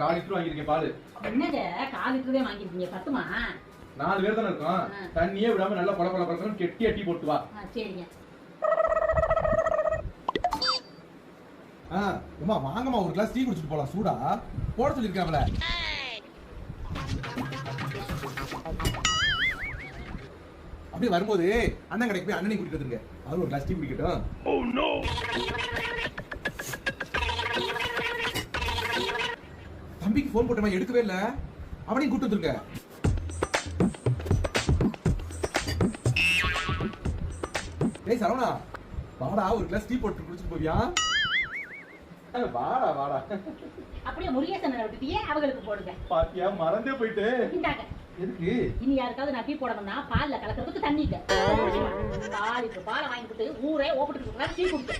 கால் litre வாங்கியிருக்கேன் பால். என்னங்க? கால் லிட்டரே வாங்கிருக்கீங்க பத்துமா? நாலு பேர் தானே இருக்கோம். தண்ணியே விடாம நல்லா கொல கொல கொலன்னு கெட்டி அட்டி போட்டு வா. சரிங்க. அம்மா வாங்கம்மா ஒரு கிளாஸ் டீ குடிச்சிட்டு போலாம். சூடா. போட சொல்லிருக்காங்களே அப்படியே வரும்போது அண்ணன் கடைக்கு போய் அண்ணனை கூட்டிட்டு வந்துருங்க. அவர் ஒரு கிளாஸ் டீ குடிக்கட்டும். தம்பிக்கு ஃபோன் போட்டமா எடுக்கவே இல்ல. அவனையும் கூட்டு வந்துருங்க. டேய் சரவணா வாடா ஒரு கிளாஸ் டீ போட்டு குடிச்சிட்டு போவியா? வாடா வாடா. அப்படியே முருகேசன் விட்டுட்டியே அவங்களுக்கு போடுங்க. பாத்தியா மறந்தே போயிட்டு. எதுக்கு? இனி யாருக்காவது நான் டீ போடணும்னா பால்ல கலக்கிறதுக்கு தண்ணி இல்ல பால் இப்ப பாலை வாங்கி கொடுத்து ஊரே ஓப்பிட்டு டீ குடிக்க